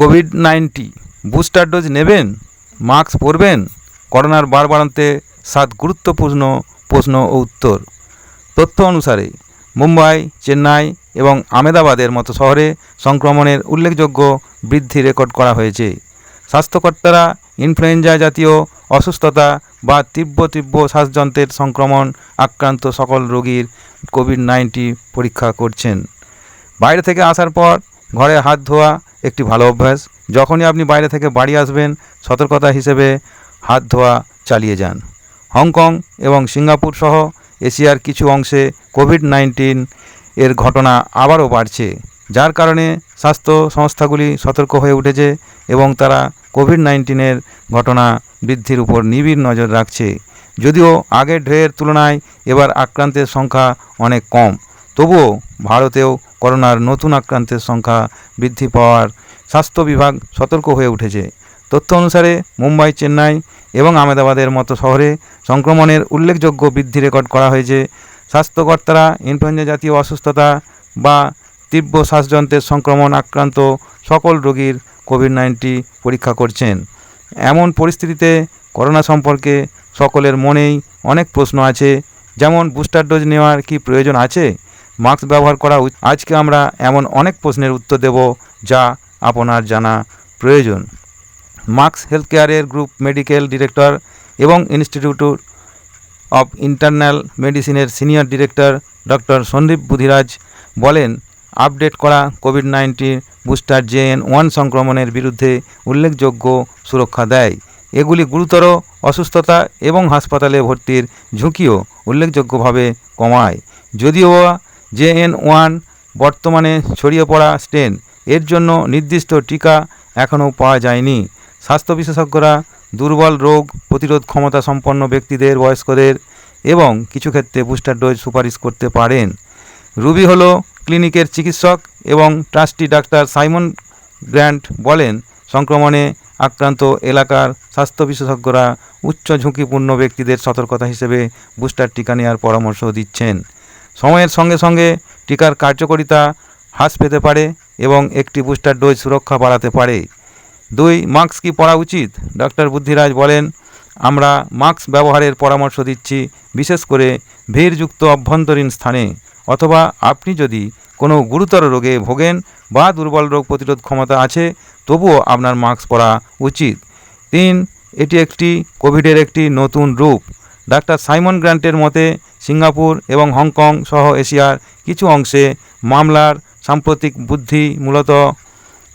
Covid ninety, booster dose নেবেন, mask পরবেন, করোনার বাড়বাড়ন্তে সাত গুরুত্বপূর্ণ প্রশ্ন ও উত্তর। তথ্য অনুসারে, মুম্বাই, চেন্নাই এবং আমেদাবাদের মতো শহরে সংক্রমণের উল্লেখযোগ্য বৃদ্ধি রেকর্ড করা হয়েছে। স্বাস্থ্যকর্তারা ইনফ্লুয়েঞ্জা জাতীয় অসুস্থতা বা তীব্র তীব্র শ্বাসযন্ত্রের সংক্রমণ আক্রান্ত সকল রোগীর কোভিড নাইন্টি পরীক্ষা করছেন। বাইরে থেকে আসার পর ঘরে হাত ধোয়া একটি ভালো অভ্যাস। যখনই আপনি বাইরে থেকে বাড়ি আসবেন, সতর্কতা হিসেবে হাত ধোয়া চালিয়ে যান। হংকং এবং সিঙ্গাপুর সহ এশিয়ার কিছু অংশে কোভিড নাইন্টিন এর ঘটনা আবারও বাড়ছে, যার কারণে স্বাস্থ্য সংস্থাগুলি সতর্ক হয়ে উঠেছে এবং তারা কোভিড নাইন্টিনের ঘটনা বৃদ্ধির উপর নিবিড় নজর রাখছে। যদিও আগের ঢের তুলনায় এবার আক্রান্তের সংখ্যা অনেক কম। তবুও ভারতেও করোনার নতুন আক্রান্তের সংখ্যা বৃদ্ধি পাওয়ার স্বাস্থ্য বিভাগ সতর্ক হয়ে উঠেছে। তথ্য অনুসারে মুম্বাই, চেন্নাই এবং আহমেদাবাদের মতো শহরে সংক্রমণের উল্লেখযোগ্য বৃদ্ধি রেকর্ড করা হয়েছে। স্বাস্থ্যকর্তারা ইনফ্লুয়েঞ্জা জাতীয় অসুস্থতা বা তীব্র শ্বাসযন্ত্রের সংক্রমণ আক্রান্ত সকল রোগীর কোভিড নাইন্টি পরীক্ষা করছেন। এমন পরিস্থিতিতে করোনা সম্পর্কে সকলের মনেই অনেক প্রশ্ন আছে, যেমন বুস্টার ডোজ নেওয়ার কি প্রয়োজন আছে? মাস্ক ব্যবহার করা উচ- আজকে আমরা এমন অনেক প্রশ্নের উত্তর দেব যা আপনার জানা প্রয়োজন। মার্কস হেলথ কেয়ারের গ্রুপ মেডিকেল ডিরেক্টর এবং ইনস্টিটিউট অফ ইন্টারনাল মেডিসিনের senior director doctor Sandeep Budhiraj বলেন, আপডেট করা Covid nineteen booster JN one সংক্রমণের বিরুদ্ধে উল্লেখযোগ্য সুরক্ষা দেয়। এগুলি গুরুতর অসুস্থতা এবং হাসপাতালে ভর্তির ঝুঁকিও উল্লেখযোগ্যভাবে কমায়। যদিও জেএন ওয়ান বর্তমানে ছড়িয়ে পড়া স্টেন। এর জন্য নির্দিষ্ট টিকা এখনও পাওয়া যায়নি। স্বাস্থ্য বিশেষজ্ঞরা দুর্বল রোগ প্রতিরোধ ক্ষমতা সম্পন্ন ব্যক্তিদের, বয়স্কদের এবং কিছু ক্ষেত্রে বুস্টার ডোজ সুপারিশ করতে পারেন। রুবি হলো ক্লিনিকের চিকিৎসক এবং ট্রাস্টি ডাক্তার সাইমন গ্র্যান্ট বলেন, সংক্রমণে আক্রান্ত এলাকার স্বাস্থ্য বিশেষজ্ঞরা উচ্চ ঝুঁকিপূর্ণ ব্যক্তিদের সতর্কতা হিসেবে বুস্টার টিকা নেওয়ার পরামর্শ দিচ্ছেন। সময়ের সঙ্গে সঙ্গে টিকার কার্যকারিতা হ্রাস পেতে পারে এবং একটি বুস্টার ডোজ সুরক্ষা বাড়াতে পারে। দুই, মাস্ক কি পরা উচিত? ডক্টর বুদ্ধিরাজ বলেন, আমরা মাস্ক ব্যবহারের পরামর্শ দিচ্ছি, বিশেষ করে ভিড়যুক্ত অভ্যন্তরীণ স্থানে। অথবা আপনি যদি কোনো গুরুতর রোগে ভোগেন বা দুর্বল রোগ প্রতিরোধ ক্ষমতা আছে, তবুও আপনার মাস্ক পরা উচিত। তিন, এটি একটি কোভিডের একটি নতুন রূপ। ডাক্তার সাইমন গ্র্যান্টের মতে সিঙ্গাপুর এবং হংকং সহ এশিয়ার কিছু অংশে মামলার সাম্প্রতিক বুদ্ধি মূলত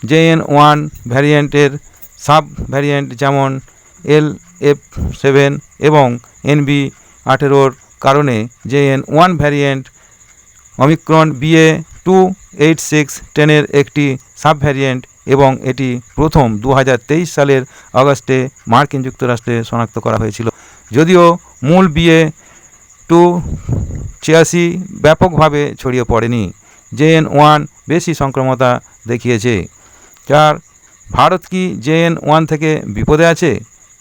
জেএন ওয়ান ভ্যারিয়েন্টের সাব ভ্যারিয়েন্ট যেমন এল এফ সেভেন এবং এনবি আঠেরোর কারণে JN one variant Omicron BA two eight six টেনের একটি সাব ভ্যারিয়েন্ট এবং এটি প্রথম দু হাজার তেইশ সালের আগস্টে মার্কিন যুক্তরাষ্ট্রে শনাক্ত করা হয়েছিল। যদিও মূল বিএ টু ছিয়াশি ব্যাপকভাবে ছড়িয়ে পড়েনি। জেএন ওয়ান বেশি সংক্রমতা দেখিয়েছে। চার, ভারত কি জেএন ওয়ান থেকে বিপদে আছে?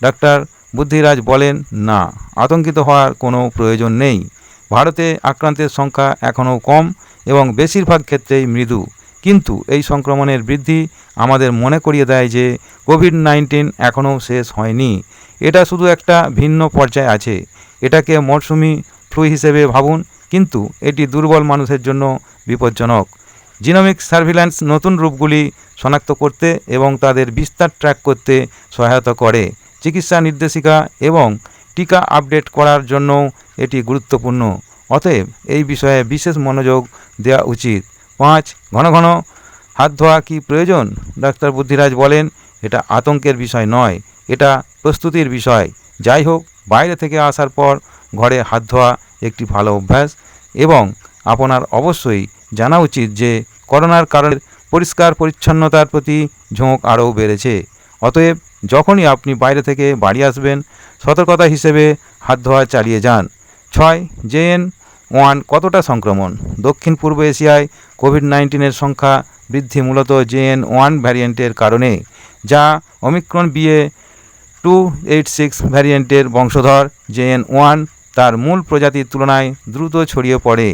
ডাক্তার বুদ্ধিরাজ বলেন, না, আতঙ্কিত হওয়ার কোনো প্রয়োজন নেই। ভারতে আক্রান্তের সংখ্যা এখনও কম এবং বেশিরভাগ ক্ষেত্রেই মৃদু। কিন্তু এই সংক্রমণের বৃদ্ধি আমাদের মনে করিয়ে দেয় যে, কোভিড নাইন্টিন এখনও শেষ হয়নি। এটা শুধু একটা ভিন্ন পর্যায়ে আছে। এটাকে মরশুমি ফ্লু হিসেবে ভাবুন, কিন্তু এটি দুর্বল মানুষের জন্য বিপজ্জনক। জিনোমিক সার্ভিল্যান্স নতুন রূপগুলি শনাক্ত করতে এবং তাদের বিস্তার ট্র্যাক করতে সহায়তা করে। চিকিৎসা নির্দেশিকা এবং টিকা আপডেট করার জন্য এটি গুরুত্বপূর্ণ। অতএব এই বিষয়ে বিশেষ মনোযোগ দেওয়া উচিত। পাঁচ, ঘন ঘন হাত ধোয়া কি প্রয়োজন? ডাক্তার বুদ্ধিরাজ বলেন, এটা আতঙ্কের বিষয় নয়, এটা প্রস্তুতির বিষয়। যাই হোক বাইরে থেকে আসার পর ঘরে হাত ধোয়া একটি ভালো অভ্যাস এবং আপনার অবশ্যই জানা উচিত যে করোনার কারণে পরিষ্কার পরিচ্ছন্নতার প্রতি ঝোঁক আরও বেড়েছে। অতএব যখনই আপনি বাইরে থেকে বাড়ি আসবেন, সতর্কতা হিসেবে হাত ধোয়া চালিয়ে যান। ছয়, জেএন ওয়ান কতটা সংক্রমণ? দক্ষিণ পূর্ব এশিয়ায় কোভিড নাইন্টিনের সংখ্যা বৃদ্ধি মূলত জেএন ওয়ান ভ্যারিয়েন্টের কারণে, যা Omicron BA two eight six ভ্যারিয়েন্টের বংশধর জেএন ওয়ান তার মূল প্রজাতির তুলনায় দ্রুত ছড়িয়ে পড়ে।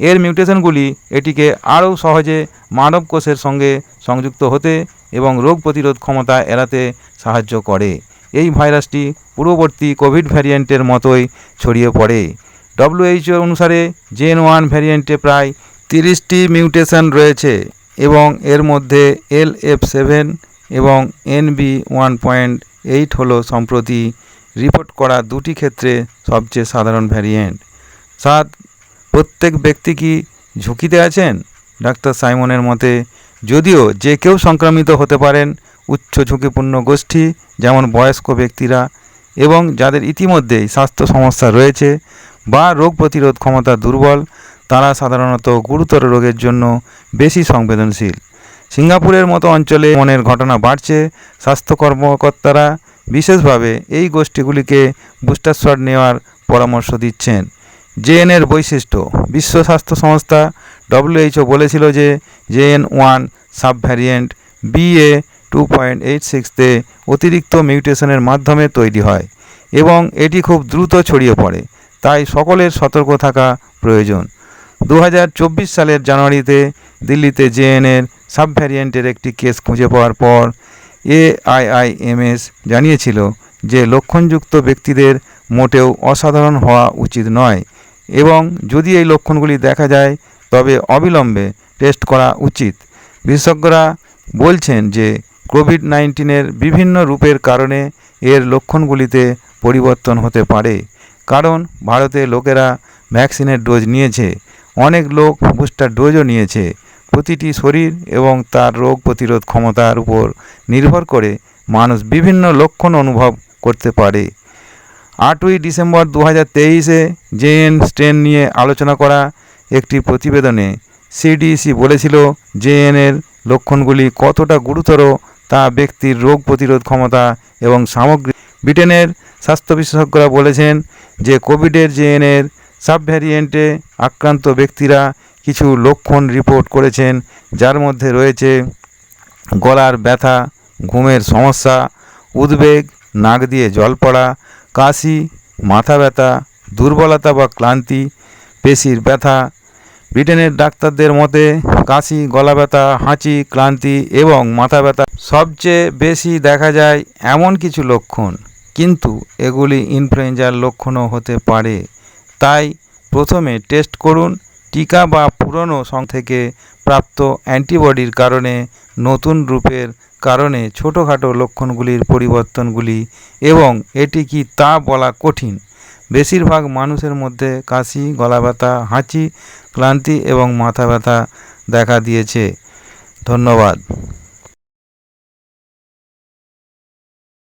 এর মিউটেশনগুলি এটিকে আরও সহজে মানব কোষের সঙ্গে সংযুক্ত হতে এবং রোগ প্রতিরোধ ক্ষমতা এড়াতে সাহায্য করে। এই ভাইরাসটি পূর্ববর্তী কোভিড ভ্যারিয়েন্টের মতোই ছড়িয়ে পড়ে। ডব্লিউএইচও অনুসারে জেন ওয়ান ভ্যারিয়েন্টে প্রায় তিরিশটি মিউটেশন রয়েছে এবং এর মধ্যে এল এফ সেভেন এবং এনবি ওয়ান পয়েন্ট এইট হলো সম্প্রতি রিপোর্ট করা দুটি ক্ষেত্রে সবচেয়ে সাধারণ ভ্যারিয়েন্ট সাত, প্রত্যেক ব্যক্তি কি ঝুঁকিতে আছেন? ডাক্তার সাইমনের মতে, যদিও যে কেউ সংক্রামিত হতে পারেন, উচ্চ ঝুঁকিপূর্ণ গোষ্ঠী যেমন বয়স্ক ব্যক্তিরা এবং যাদের ইতিমধ্যেই স্বাস্থ্য সমস্যা রয়েছে বা রোগ প্রতিরোধ ক্ষমতা দুর্বল, তারা সাধারণত গুরুতর রোগের জন্য বেশি সংবেদনশীল। সিঙ্গাপুরের মতো অঞ্চলে মনের ঘটনা বাড়ছে। স্বাস্থ্য কর্মকর্তারা বিশেষভাবে এই গোষ্ঠীগুলিকে বুস্টার শট নেওয়ার পরামর্শ দিচ্ছেন। জেএনের বৈশিষ্ট্য, বিশ্ব স্বাস্থ্য সংস্থা ডব্লিউএইচও বলেছিল যে JN one sub variant BA two point eight সিক্সতে অতিরিক্ত মিউটেশনের মাধ্যমে তৈরি হয় এবং এটি খুব দ্রুত ছড়িয়ে পড়ে। তাই সকলের সতর্ক থাকা প্রয়োজন। দু হাজার চব্বিশ সালের জানুয়ারিতে দিল্লিতে জেএনের সাব ভ্যারিয়েন্টের একটি কেস খুঁজে পাওয়ার পর এআইআইএমএস জানিয়েছিল যে লক্ষণযুক্ত ব্যক্তিদের মোটেও অসাধারণ হওয়া উচিত নয় এবং যদি এই লক্ষণগুলি দেখা যায়, তবে অবিলম্বে টেস্ট করা উচিত। বিশেষজ্ঞরা বলছেন যে কোভিড নাইন্টিনের বিভিন্ন রূপের কারণে এর লক্ষণগুলিতে পরিবর্তন হতে পারে, কারণ ভারতে লোকেরা ভ্যাকসিনের ডোজ নিয়েছে। অনেক লোক বুস্টার ডোজও নিয়েছে। প্রতিটি শরীর এবং তার রোগ প্রতিরোধ ক্ষমতার উপর নির্ভর করে মানুষ বিভিন্ন লক্ষণ অনুভব করতে পারে। আটই ডিসেম্বর দু হাজার তেইশে জেএন স্ট্রেন নিয়ে আলোচনা করা একটি প্রতিবেদনে সিডিসি বলেছিল জেএনের লক্ষণগুলি কতটা গুরুতর তা ব্যক্তির রোগ প্রতিরোধ ক্ষমতা এবং সামগ্রিক ব্রিটেনের স্বাস্থ্য বিশেষজ্ঞরা বলেছেন যে কোভিডের জেএনের সাব ভ্যারিয়েন্টে আক্রান্ত ব্যক্তিরা কিছু লক্ষণ রিপোর্ট করেছেন, যার মধ্যে রয়েছে গলার ব্যথা, ঘুমের সমস্যা, উদ্বেগ, নাক দিয়ে জল পড়া, কাশি, মাথা ব্যথা, দুর্বলতা বা ক্লান্তি, পেশির ব্যথা। ব্রিটেনের ডাক্তারদের মতে, কাশি, গলা ব্যথা, হাঁচি, ক্লান্তি এবং মাথা ব্যথা সবচেয়ে বেশি দেখা যায় এমন কিছু লক্ষণ। কিন্তু এগুলি ইনফ্লুয়েঞ্জার লক্ষণও হতে পারে। তাই প্রথমে টেস্ট করুন টিকা বা পুরনো সং থেকে প্রাপ্ত অ্যান্টিবডির কারণে নতুন রূপের কারণে ছোটোখাটো লক্ষণগুলির পরিবর্তনগুলি এবং এটি কি তা বলা কঠিন। বেশিরভাগ মানুষের মধ্যে কাশি গলা ব্যথা হাঁচি, ক্লান্তি এবং মাথা ব্যথা দেখা দিয়েছে। ধন্যবাদ।